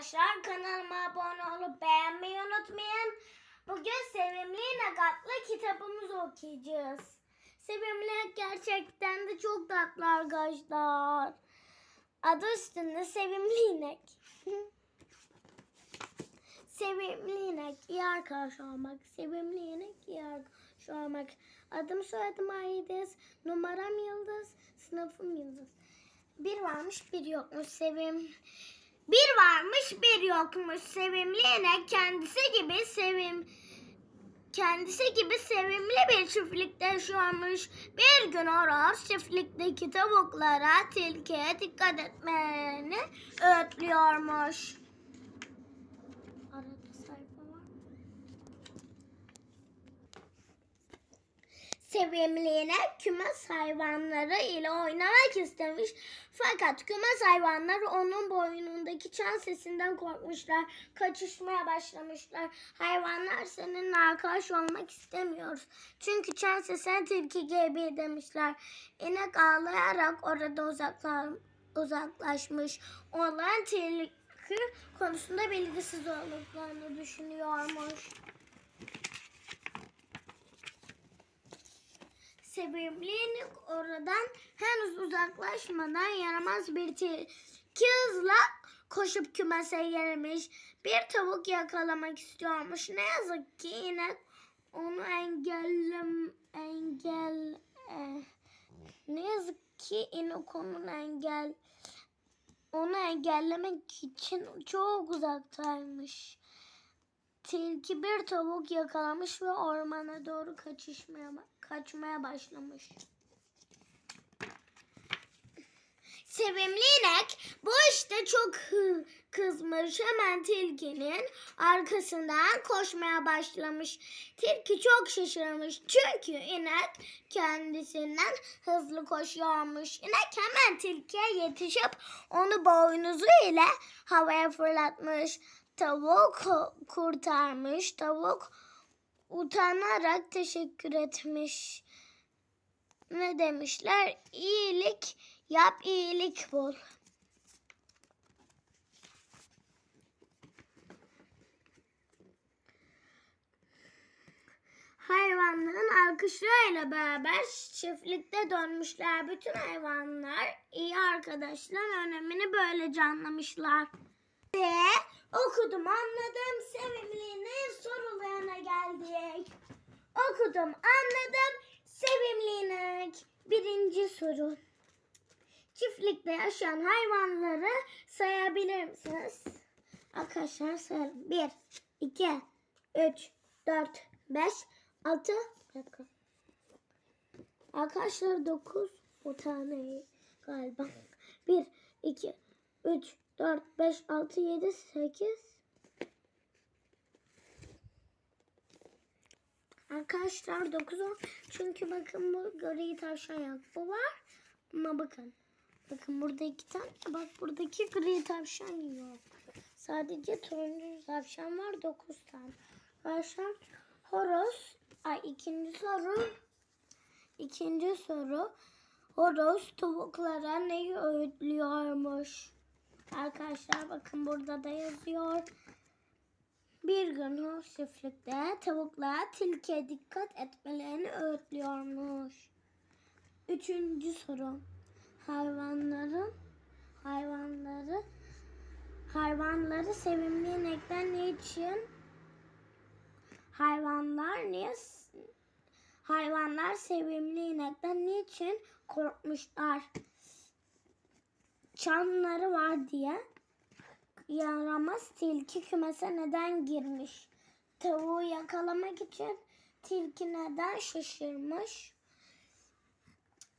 arkadaşlar. Kanalıma abone olup beğenmeyi unutmayın. Bugün Sevimli adlı kitabımızı okuyacağız. Sevimli gerçekten de çok tatlı arkadaşlar. Adı üstünde Sevimli İnek. Sevimli inek, iyi arkadaş olmak. Sevimli inek, iyi arkadaş olmak. Adım soyadım Aydes, numaram Yıldız, sınıfım Yıldız. Bir varmış bir yokmuş sevim. Bir varmış bir yokmuş sevimli inek kendisi gibi sevim kendisi gibi sevimli bir çiftlikte yaşıyormuş. Bir gün Oros çiftlikteki tavuklara, tilkiye dikkat etmelerini öğütlüyormuş. Arada sayfa var. Sevimliğine kümes hayvanları ile oynamak istemiş. Fakat kümes hayvanları onun boynundaki çan sesinden korkmuşlar. Kaçışmaya başlamışlar. Hayvanlar seninle arkadaş olmak istemiyoruz. Çünkü çan sesine tilki gibi demişler. İnek ağlayarak orada uzaklar, uzaklaşmış. Onların tilki konusunda bilgisiz olduklarını düşünüyormuş. Sevimlilik oradan henüz uzaklaşmadan yaramaz bir tilki hızla koşup kümese girmiş. Bir tavuk yakalamak istiyormuş. Ne yazık ki inek onu engellem engel eh, ne yazık ki inek onun engel onu engellemek için çok uzaktaymış. Tilki bir tavuk yakalamış ve ormana doğru kaçışmaya kaçmaya başlamış. Sevimli inek bu işte çok kızmış. Hemen tilkinin arkasından koşmaya başlamış. Tilki çok şaşırmış. Çünkü inek kendisinden hızlı koşuyormuş. İnek hemen tilkiye yetişip onu boynuzu ile havaya fırlatmış. Tavuk kurtarmış. Tavuk utanarak teşekkür etmiş. Ne demişler? İyilik yap, iyilik bul. Hayvanların alkışlarıyla beraber çiftlikte dönmüşler. Bütün hayvanlar iyi arkadaşların önemini böylece anlamışlar. Ve okudum anladım sevimlinin sorularına geldik. Okudum anladım sevimlinek. Birinci soru. Çiftlikte yaşayan hayvanları sayabilir misiniz? Arkadaşlar sayalım. 1, 2, 3, 4, 5, 6. Bir dakika. Arkadaşlar 9 bu tane galiba. 1, 2, 3, 4, 5, 6, 7, 8. Arkadaşlar 9 10. Çünkü bakın bu gri tavşan. Bu var. Ama bakın. Bakın burada iki tane. Bak buradaki gri tavşan yok. Sadece turuncu tavşan var. 9 tane. Arkadaşlar horoz. Ay ikinci soru. İkinci soru. Horoz tavuklara neyi öğütlüyormuş? Arkadaşlar bakın burada da yazıyor. Bir gün horoz çiftlikte tavuklara tilkiye dikkat etmelerini öğütlüyormuş. Üçüncü soru. Hayvanların hayvanları hayvanları sevimli inekler ne için hayvanlar niye hayvanlar sevimli inekten niçin korkmuşlar? Çanları var diye yaramaz tilki kümese neden girmiş? Tavuğu yakalamak için tilki neden şaşırmış?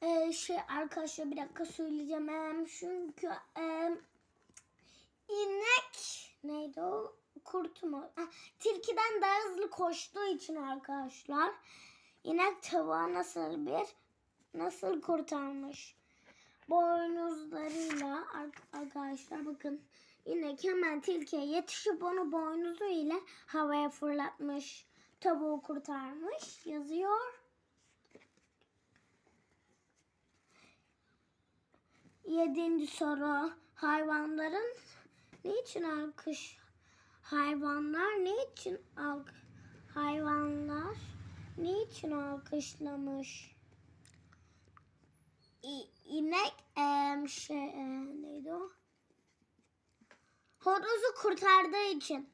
Ee, şey arkadaşlar bir dakika söyleyeceğim. Ee, çünkü e, inek neydi o? Kurt mu? Ah, tilkiden daha hızlı koştuğu için arkadaşlar inek tavuğa nasıl bir nasıl kurtarmış? Boynuzlarıyla ar- arkadaşlar bakın inek hemen tilkiye yetişip onu boynuzu ile havaya fırlatmış. Tavuğu kurtarmış yazıyor. Yedinci soru. Hayvanların Niçin alkış hayvanlar niçin alk hayvanlar niçin alkışlamış? İ, inek em, şey e, neydi o? Horozu kurtardığı için.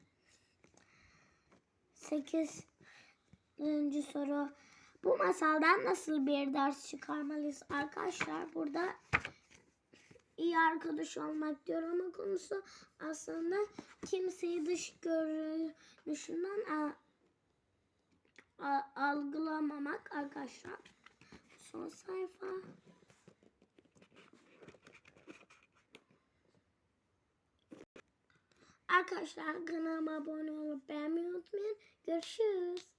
Sekizinci soru. Bu masaldan nasıl bir ders çıkarmalıyız arkadaşlar? Burada iyi arkadaş olmak diyor ama konusu aslında kimseyi dış görünüşünden algılamamak arkadaşlar. Son sayfa. Arkadaşlar kanalıma abone olup beğenmeyi unutmayın. Görüşürüz.